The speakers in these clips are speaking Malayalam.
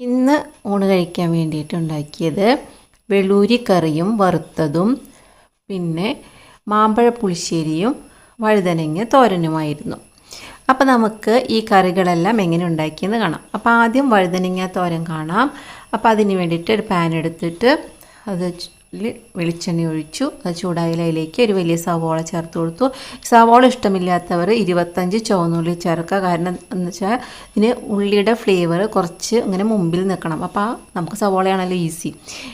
ഇന്ന് ഊണ് കഴിക്കാൻ വേണ്ടിയിട്ട് ഉണ്ടാക്കിയത് വെളൂരി കറിയും വറുത്തതും പിന്നെ മാമ്പഴ പുളിശ്ശേരിയും വഴുതനങ്ങ തോരനുമായിരുന്നു. അപ്പോൾ നമുക്ക് ഈ കറികളെല്ലാം എങ്ങനെ ഉണ്ടാക്കിയെന്ന് കാണാം. അപ്പോൾ ആദ്യം വഴുതനങ്ങ തോരൻ കാണാം. അപ്പോൾ അതിന് വേണ്ടിയിട്ട് ഒരു പാൻ എടുത്തിട്ട് അത് വെളിച്ചെണ്ണ ഒഴിച്ചു. അത് ചൂടായിലയിലേക്ക് ഒരു വലിയ സവോള ചേർത്ത് കൊടുത്തു. സവോള ഇഷ്ടമില്ലാത്തവർ ഇരുപത്തഞ്ച് ചുവന്നുള്ളി ചേർക്കുക. കാരണം എന്ന് വെച്ചാൽ ഇതിന് ഉള്ളിയുടെ ഫ്ലേവർ കുറച്ച് ഇങ്ങനെ മുമ്പിൽ നിൽക്കണം. അപ്പോൾ നമുക്ക് സവോളയാണല്ലോ ഈസി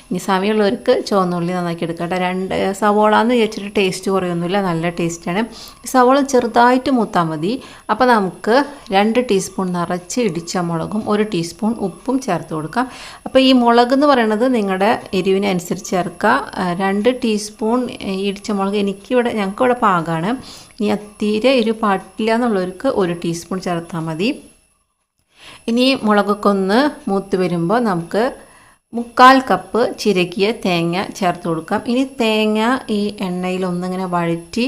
ഇനി സമയമുള്ളവർക്ക് ചുവന്നുള്ളി നന്നാക്കി എടുക്കട്ടെ രണ്ട് സവോള എന്ന് വിചാരിച്ചിട്ട് ടേസ്റ്റ് കുറയൊന്നുമില്ല. നല്ല ടേസ്റ്റാണ് സവോള ചെറുതായിട്ട് മൂത്താൽ മതി. അപ്പോൾ നമുക്ക് രണ്ട് ടീസ്പൂൺ നിറച്ച് ഇടിച്ച മുളകും ഒരു ടീസ്പൂൺ ഉപ്പും ചേർത്ത് കൊടുക്കാം. അപ്പോൾ ഈ മുളക് എന്ന് പറയുന്നത് നിങ്ങളുടെ എരിവിനനുസരിച്ച് ചേർക്കുക ആ, രണ്ട് ടീസ്പൂൺ ഇടിച്ച മുളക്. എനിക്കിവിടെ ഞങ്ങൾക്കിവിടെ പാകമാണ് ഇനി തീരെ ഒരു പാട്ടില്ല എന്നുള്ളവർക്ക് ഒരു ടീസ്പൂൺ ചേർത്താൽ മതി. ഇനി മുളകൊക്കെ ഒന്ന് മൂത്ത് വരുമ്പോൾ നമുക്ക് മുക്കാൽ കപ്പ് ചിരകിയ തേങ്ങ ചേർത്ത് കൊടുക്കാം. ഇനി തേങ്ങ ഈ എണ്ണയിൽ ഒന്നിങ്ങനെ വഴറ്റി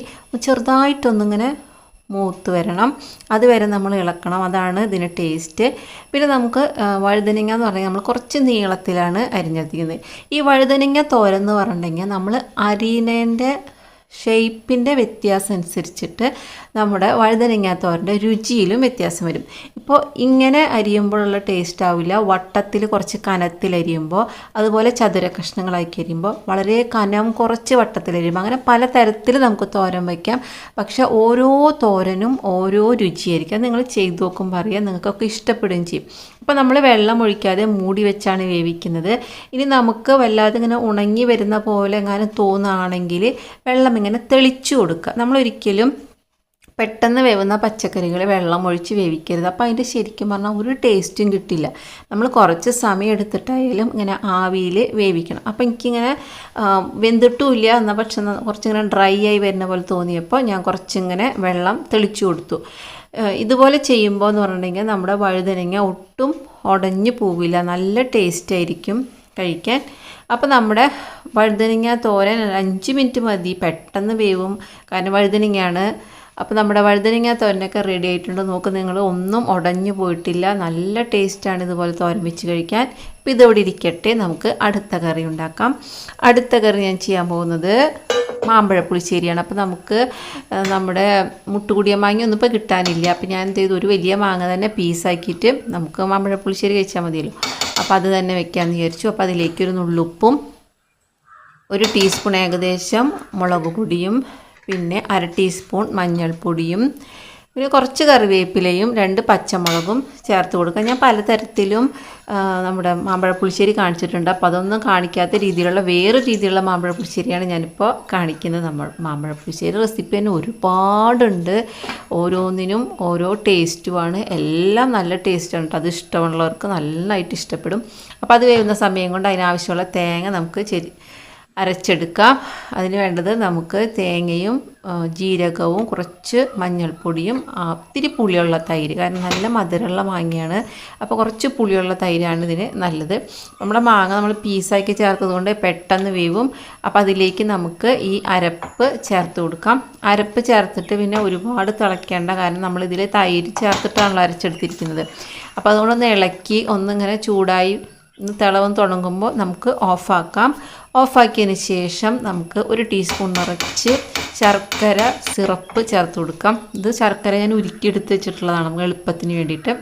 ചെറുതായിട്ടൊന്നിങ്ങനെ മൂത്ത് വരണം. അതുവരെ നമ്മൾ ഇളക്കണം. അതാണ് ഇതിന് ടേസ്റ്റ് പിന്നെ നമുക്ക് വഴുതനങ്ങ എന്ന് പറഞ്ഞാൽ നമ്മൾ കുറച്ച് നീളത്തിലാണ് അരിഞ്ഞെത്തിക്കുന്നത് ഈ വഴുതനങ്ങ തോരൻ എന്ന് പറഞ്ഞിട്ടുണ്ടെങ്കിൽ നമ്മൾ അരിയണേന്റെ ഷേപ്പിന്റെ വ്യത്യാസം അനുസരിച്ചിട്ട് നമ്മുടെ വഴുതനങ്ങ രുചിയിലും വ്യത്യാസം വരും. ഇപ്പോൾ ഇങ്ങനെ അരിയുമ്പോഴുള്ള ടേസ്റ്റ് ആവില്ല. വട്ടത്തിൽ കുറച്ച് കനത്തിൽ അരിയുമ്പോൾ അതുപോലെ ചതുര കഷ്ണങ്ങളാക്കി അരിയുമ്പോൾ വളരെ കനം കുറച്ച് വട്ടത്തിൽ അരിയുമ്പോൾ അങ്ങനെ പല തരത്തിൽ നമുക്ക് തോരൻ വയ്ക്കാം പക്ഷെ ഓരോ തോരനും ഓരോ രുചിയായിരിക്കും. നിങ്ങൾ ചെയ്തു നോക്കുമ്പോൾ അറിയാം. നിങ്ങൾക്കൊക്കെ ഇഷ്ടപ്പെടുകയും ചെയ്യും. അപ്പോൾ നമ്മൾ വെള്ളം ഒഴിക്കാതെ മൂടി വെച്ചാണ് വേവിക്കുന്നത്. ഇനി നമുക്ക് വല്ലാതെ ഇങ്ങനെ ഉണങ്ങി വരുന്ന പോലെ എങ്ങാനും തോന്നുകയാണെങ്കിൽ വെള്ളം ഇങ്ങനെ തെളിച്ചു കൊടുക്കുക. നമ്മളൊരിക്കലും പെട്ടെന്ന് വേവുന്ന പച്ചക്കറികൾ വെള്ളം ഒഴിച്ച് വേവിക്കരുത്. അപ്പോൾ അതിന്റെ ശരിക്കും പറഞ്ഞാൽ ഒരു ടേസ്റ്റും കിട്ടില്ല. നമ്മൾ കുറച്ച് സമയം എടുത്തിട്ടായാലും ഇങ്ങനെ ആവിയിൽ വേവിക്കണം. അപ്പോൾ എനിക്കിങ്ങനെ വെന്തിട്ടുമില്ല എന്നാൽ പക്ഷെ കുറച്ചിങ്ങനെ ഡ്രൈ ആയി വരുന്ന പോലെ തോന്നിയപ്പോൾ ഞാൻ കുറച്ചിങ്ങനെ വെള്ളം തെളിച്ചു കൊടുത്തു. ഇതുപോലെ ചെയ്യുമ്പോൾ എന്ന് പറഞ്ഞിട്ടുണ്ടെങ്കിൽ നമ്മുടെ വഴുതനങ്ങ ഒട്ടും ഉടഞ്ഞു പോവില്ല. നല്ല ടേസ്റ്റ് ആയിരിക്കും കഴിക്കാൻ. അപ്പോൾ നമ്മുടെ വഴുതനങ്ങ തോരൻ അഞ്ച് മിനിറ്റ് മതി. പെട്ടെന്ന് വേവും. കാരണം വഴുതനങ്ങയാണ്. അപ്പോൾ നമ്മുടെ വഴുതനങ്ങ തോരനൊക്കെ റെഡി ആയിട്ടുണ്ട്. നോക്ക് നിങ്ങൾ ഒന്നും ഉടഞ്ഞു പോയിട്ടില്ല. നല്ല ടേസ്റ്റാണ് ഇതുപോലെ തോരൻ വെച്ച് കഴിക്കാൻ. ഇപ്പോൾ ഇതോടെ ഇരിക്കട്ടെ. നമുക്ക് അടുത്ത കറി ഉണ്ടാക്കാം. അടുത്ത കറി ഞാൻ ചെയ്യാൻ പോകുന്നത് മാമ്പഴ പുളിശ്ശേരിയാണ്. അപ്പോൾ നമുക്ക് നമ്മുടെ മുട്ടുകൂടിയ മാങ്ങ ഒന്നും ഇപ്പോൾ കിട്ടാനില്ല. അപ്പോൾ ഞാൻ എന്ത് ചെയ്തു? ഒരു വലിയ മാങ്ങ തന്നെ പീസാക്കിയിട്ട് നമുക്ക് മാമ്പഴ പുളിശ്ശേരി കഴിച്ചാൽ മതിയല്ലോ. അപ്പോൾ അത് തന്നെ വെക്കാമെന്ന് വിചാരിച്ചു. അപ്പോൾ അതിലേക്കൊരു നുള്ളുപ്പും ഒരു ടീസ്പൂൺ ഏകദേശം മുളക് പൊടിയും പിന്നെ അര ടീസ്പൂൺ മഞ്ഞൾപ്പൊടിയും പിന്നെ കുറച്ച് കറിവേപ്പിലയും രണ്ട് പച്ചമുളകും ചേർത്ത് കൊടുക്കുക ഞാൻ പലതരത്തിലും നമ്മുടെ മാമ്പഴ പുളിശ്ശേരി കാണിച്ചിട്ടുണ്ട്. അപ്പോൾ അതൊന്നും കാണിക്കാത്ത രീതിയിലുള്ള വേറൊരു രീതിയിലുള്ള മാമ്പഴ പുളിശ്ശേരിയാണ് ഞാനിപ്പോൾ കാണിക്കുന്നത്. നമ്മൾ മാമ്പഴ പുളിശ്ശേരി റെസിപ്പി തന്നെ ഒരുപാടുണ്ട്. ഓരോന്നിനും ഓരോ ടേസ്റ്റുമാണ്. എല്ലാം നല്ല ടേസ്റ്റാണ് കേട്ടോ. അത് ഇഷ്ടമുള്ളവർക്ക് നന്നായിട്ട് ഇഷ്ടപ്പെടും. അപ്പോൾ അത് വേവുന്ന സമയം കൊണ്ട് അതിനാവശ്യമുള്ള തേങ്ങ നമുക്ക് ചെരി അരച്ചെടുക്കാം. അതിന് വേണ്ടത് നമുക്ക് തേങ്ങയും ജീരകവും കുറച്ച് മഞ്ഞൾപ്പൊടിയും ഒത്തിരി പുളിയുള്ള തൈര്. കാരണം നല്ല മധുരമുള്ള മാങ്ങയാണ്. അപ്പോൾ കുറച്ച് പുളിയുള്ള തൈരാണ് ഇതിന് നല്ലത്. നമ്മുടെ മാങ്ങ നമ്മൾ പീസാക്കി ചേർത്തത് കൊണ്ട് പെട്ടെന്ന് വേവും. അപ്പോൾ അതിലേക്ക് നമുക്ക് ഈ അരപ്പ് ചേർത്ത് കൊടുക്കാം. അരപ്പ് ചേർത്തിട്ട് പിന്നെ ഒരുപാട് തിളയ്ക്കേണ്ട കാരണം നമ്മളിതിൽ തൈര് ചേർത്തിട്ടാണല്ലോ അരച്ചെടുത്തിരിക്കുന്നത്. അപ്പോൾ അതുകൊണ്ടൊന്ന് ഇളക്കി ഒന്നിങ്ങനെ ചൂടായി തിളവം തുടങ്ങുമ്പോൾ നമുക്ക് ഓഫാക്കാം. ഓഫാക്കിയതിന് ശേഷം നമുക്ക് ഒരു ടീസ്പൂൺ നിറച്ച് ശർക്കര സിറപ്പ് ചേർത്ത് കൊടുക്കാം. ഇത് ശർക്കര ഞാൻ ഉരുക്കിയെടുത്ത് വെച്ചിട്ടുള്ളതാണ് നമുക്ക് എളുപ്പത്തിന് വേണ്ടിയിട്ട്.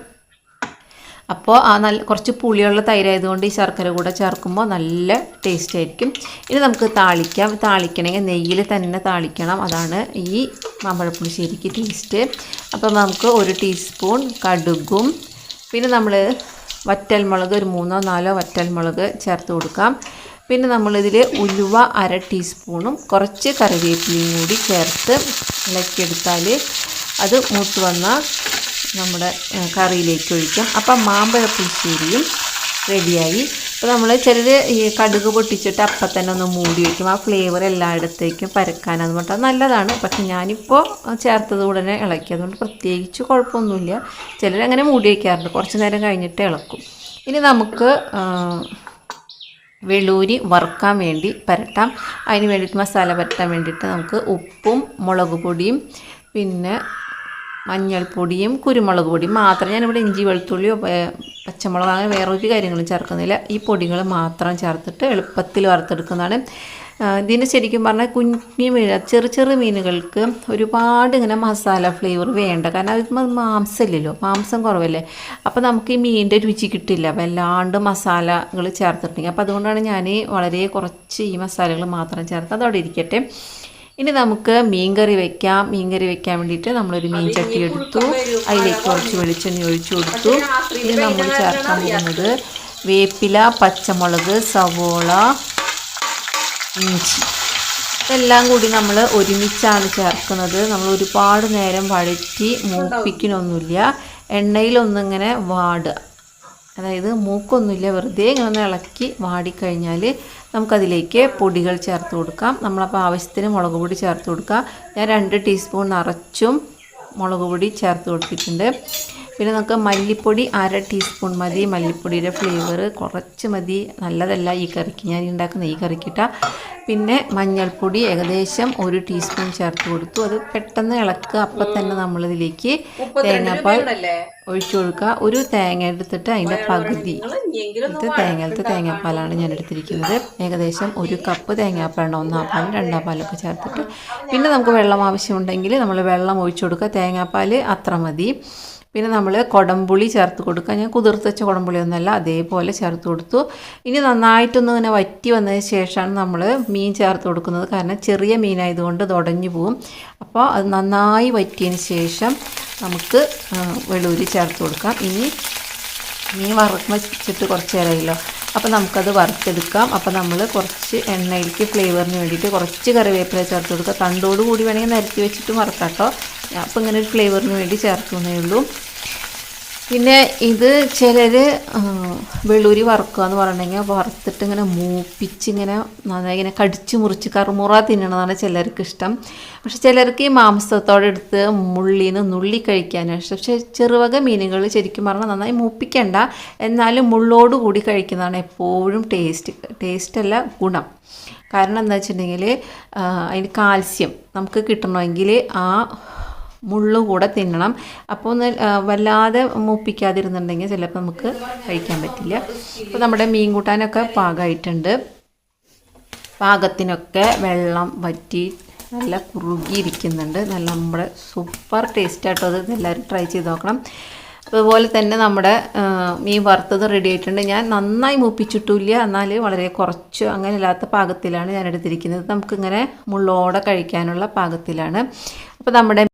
അപ്പോൾ ആ നല്ല കുറച്ച് പുളിയുള്ള തൈരായതുകൊണ്ട് ഈ ശർക്കര കൂടെ ചേർക്കുമ്പോൾ നല്ല ടേസ്റ്റ് ആയിരിക്കും. ഇനി നമുക്ക് താളിക്കാം. താളിക്കണമെങ്കിൽ നെയ്യിൽ തന്നെ താളിക്കണം. അതാണ് ഈ മാമ്പഴപ്പുളിശ്ശേരിക്ക് ടേസ്റ്റ് അപ്പോൾ നമുക്ക് ഒരു ടീസ്പൂൺ കടുകും പിന്നെ നമ്മൾ വറ്റൽമുളക് ഒരു മൂന്നോ നാലോ വറ്റൽമുളക് ചേർത്ത് കൊടുക്കാം. പിന്നെ നമ്മളിതിൽ ഉലുവ അര ടീസ്പൂണും കുറച്ച് കറിവേപ്പിലയും കൂടി ചേർത്ത് ഇളക്കിയെടുത്താൽ അത് മൂത്ത് വന്ന നമ്മുടെ കറിയിലേക്ക് ഒഴിക്കാം. അപ്പം മാമ്പഴ പുളിശ്ശേരിയും റെഡിയായി. അപ്പോൾ നമ്മൾ ചിലർ ഈ കടുക് പൊട്ടിച്ചിട്ട് അപ്പം തന്നെ ഒന്ന് മൂടി വയ്ക്കും ആ ഫ്ലേവർ എല്ലായിടത്തേക്കും പരക്കാനെന്ന് പറഞ്ഞാൽ നല്ലതാണ്. പക്ഷെ ഞാനിപ്പോൾ ചേർത്തത് ഉടനെ ഇളക്കി. അതുകൊണ്ട് പ്രത്യേകിച്ച് കുഴപ്പമൊന്നുമില്ല. ചിലരങ്ങനെ മൂടി വയ്ക്കാറുണ്ട് കുറച്ച് നേരം കഴിഞ്ഞിട്ട് ഇളക്കും. ഇനി നമുക്ക് ആ, വെള്ളൂരി വറുക്കാൻ വേണ്ടി പരട്ടാം. അതിന് വേണ്ടിയിട്ട് മസാല പരട്ടാൻ വേണ്ടിയിട്ട് നമുക്ക് ഉപ്പും മുളക് പൊടിയും പിന്നെ മഞ്ഞൾപ്പൊടിയും കുരുമുളക് പൊടിയും മാത്രം. ഞാനിവിടെ ഇഞ്ചി വെളുത്തുള്ളിയോ പച്ചമുളക് അങ്ങനെ വേറൊരു കാര്യങ്ങളും ചേർക്കുന്നില്ല. ഈ പൊടികൾ മാത്രം ചേർത്തിട്ട് എളുപ്പത്തിൽ വറുത്തെടുക്കുന്നതാണ്. ഇതിന് ശരിക്കും പറഞ്ഞാൽ കുഞ്ഞു മീൻ ചെറു ചെറു മീനുകൾക്ക് ഒരുപാട് ഇങ്ങനെ മസാല ഫ്ലേവർ വേണ്ട. കാരണം അത് മാംസമില്ലല്ലോ. മാംസം കുറവല്ലേ. അപ്പോൾ നമുക്ക് ഈ മീനിന്റെ രുചി കിട്ടില്ല. വല്ലാണ്ട് മസാലകൾ ചേർത്തിട്ടുണ്ടെങ്കിൽ. അപ്പോൾ അതുകൊണ്ടാണ് ഞാൻ വളരെ കുറച്ച് ഈ മസാലകൾ മാത്രം ചേർത്ത് അതവിടെ ഇരിക്കട്ടെ. ഇനി നമുക്ക് മീൻകറി വെക്കാം. മീൻ കറി വെക്കാൻ വേണ്ടിയിട്ട് നമ്മളൊരു മീൻ ചട്ടി എടുത്തു. അതിലേക്ക് കുറച്ച് വെളിച്ചെണ്ണ ഒഴിച്ചു കൊടുത്തു. ഇനി നമ്മൾ ചേർക്കാൻ പോകുന്നത് വേപ്പില പച്ചമുളക് സവോള ഇഞ്ചി. ഇതെല്ലാം കൂടി നമ്മൾ ഒരുമിച്ചാണ് ചേർക്കുന്നത്. നമ്മൾ ഒരുപാട് നേരം വഴറ്റി മൂപ്പിക്കണമൊന്നുമില്ല എണ്ണയിലൊന്നിങ്ങനെ വാടുക അതായത് മൂക്കൊന്നുമില്ല വെറുതെ ഇങ്ങനെ ഒന്ന് ഇളക്കി വാടിക്കഴിഞ്ഞാൽ നമുക്കതിലേക്ക് പൊടികൾ ചേർത്ത് കൊടുക്കാം. നമ്മളപ്പോൾ ആവശ്യത്തിന് മുളക് പൊടി ചേർത്ത് കൊടുക്കുക ഞാൻ രണ്ട് ടീസ്പൂൺ നിറച്ചും മുളക് പൊടി ചേർത്ത് കൊടുത്തിട്ടുണ്ട്. പിന്നെ നമുക്ക് മല്ലിപ്പൊടി അര ടീസ്പൂൺ മതി. മല്ലിപ്പൊടിയുടെ ഫ്ലേവർ കുറച്ച് മതി. നല്ലതല്ല ഈ കറിക്ക്. ഞാൻ ഉണ്ടാക്കുന്ന ഈ കറിക്കിട്ട. പിന്നെ മഞ്ഞൾപ്പൊടി ഏകദേശം ഒരു ടീസ്പൂൺ ചേർത്ത് കൊടുത്തു. അത് പെട്ടെന്ന് ഇളക്കുക. അപ്പം തന്നെ നമ്മളിതിലേക്ക് തേങ്ങാപ്പാൽ ഒഴിച്ചു കൊടുക്കുക. ഒരു തേങ്ങ എടുത്തിട്ട് അതിന്റെ പകുതി. ഇത് തേങ്ങലത്തെ തേങ്ങാപ്പാലാണ് ഞാൻ എടുത്തിരിക്കുന്നത്. ഏകദേശം ഒരു കപ്പ് തേങ്ങാപ്പാലാണ്. ഒന്നാം പാലും രണ്ടാം പാലൊക്കെ ചേർത്തിട്ട്. പിന്നെ നമുക്ക് വെള്ളം ആവശ്യമുണ്ടെങ്കിൽ നമ്മൾ വെള്ളം ഒഴിച്ചു കൊടുക്കുക. തേങ്ങാപ്പാൽ അത്ര മതി. പിന്നെ നമ്മൾ കുടംപുളി ചേർത്ത് കൊടുക്കുക. ഞാൻ കുതിർത്തച്ച ഒന്നല്ല അതേപോലെ ചേർത്ത് കൊടുത്തു. ഇനി നന്നായിട്ടൊന്ന് ഇങ്ങനെ വറ്റി വന്നതിന് ശേഷമാണ് നമ്മൾ മീൻ ചേർത്ത് കൊടുക്കുന്നത്. കാരണം ചെറിയ മീനായതുകൊണ്ട് ഇത് ഉടഞ്ഞു പോവും അപ്പോൾ അത് നന്നായി വറ്റിയതിന് ശേഷം നമുക്ക് വെളൂരി ചേർത്ത് കൊടുക്കാം. ഇനി മീൻ വറുക്കുമ്പോൾ വെച്ചിട്ട് കുറച്ച് നേരമല്ലോ അപ്പോൾ നമുക്കത് വറുത്തെടുക്കാം. അപ്പോൾ നമ്മൾ കുറച്ച് എണ്ണയിലേക്ക് ഫ്ലേവറിന് വേണ്ടിയിട്ട് കുറച്ച് കറിവേപ്പില ചേർത്ത് കൊടുക്കുക. തണ്ടോട് കൂടി വേണമെങ്കിൽ നിരത്തി വെച്ചിട്ട് വറുക്കാം കേട്ടോ. അപ്പോൾ ഇങ്ങനെ ഒരു ഫ്ലേവറിന് വേണ്ടി ചേർക്കുന്നേ ഉള്ളൂ. പിന്നെ ഇത് ചിലർ വെള്ളൂരി വറുക്കുക എന്ന് പറഞ്ഞിട്ടുണ്ടെങ്കിൽ വറുത്തിട്ട് ഇങ്ങനെ മൂപ്പിച്ച് ഇങ്ങനെ നന്നായി ഇങ്ങനെ കടിച്ച് മുറിച്ച് കറുമുറ തിന്നണതാണ് ചിലർക്ക് ഇഷ്ടം. പക്ഷെ ചിലർക്ക് ഈ മാംസത്തോടെ എടുത്ത് മുള്ളിന്ന് നുള്ളി കഴിക്കാനാണ് ഇഷ്ടം. പക്ഷെ ചെറുവക മീനുകൾ ശരിക്കും പറഞ്ഞാൽ നന്നായി മൂപ്പിക്കണ്ട. എന്നാലും മുള്ളോട് കൂടി കഴിക്കുന്നതാണ് എപ്പോഴും ടേസ്റ്റ് ടേസ്റ്റല്ല ഗുണം. കാരണം എന്താ വെച്ചിട്ടുണ്ടെങ്കിൽ അതിന് കാൽസ്യം നമുക്ക് കിട്ടണമെങ്കിൽ ആ മുള്ളു കൂടെ തിന്നണം. അപ്പോൾ ഒന്ന് വല്ലാതെ മൂപ്പിക്കാതിരുന്നുണ്ടെങ്കിൽ ചിലപ്പോൾ നമുക്ക് കഴിക്കാൻ പറ്റില്ല. അപ്പോൾ നമ്മുടെ മീൻ കൂട്ടാനൊക്കെ പാകമായിട്ടുണ്ട് പാകത്തിനൊക്കെ വെള്ളം വറ്റി നല്ല കുറുകിയിരിക്കുന്നുണ്ട്. നല്ല നമ്മുടെ സൂപ്പർ ടേസ്റ്റ് ആട്ടോ അത്. എല്ലാവരും ട്രൈ ചെയ്ത് നോക്കണം. അതുപോലെ തന്നെ നമ്മുടെ മീൻ വറുത്തത് റെഡി ആയിട്ടുണ്ട്. ഞാൻ നന്നായി മൂപ്പിച്ചിട്ടില്ല എന്നാൽ വളരെ കുറച്ച് അങ്ങനെ ഇല്ലാത്ത പാകത്തിലാണ് ഞാൻ എടുത്തിരിക്കുന്നത്. നമുക്കിങ്ങനെ മുള്ളോടെ കഴിക്കാനുള്ള പാകത്തിലാണ്. അപ്പോൾ നമ്മുടെ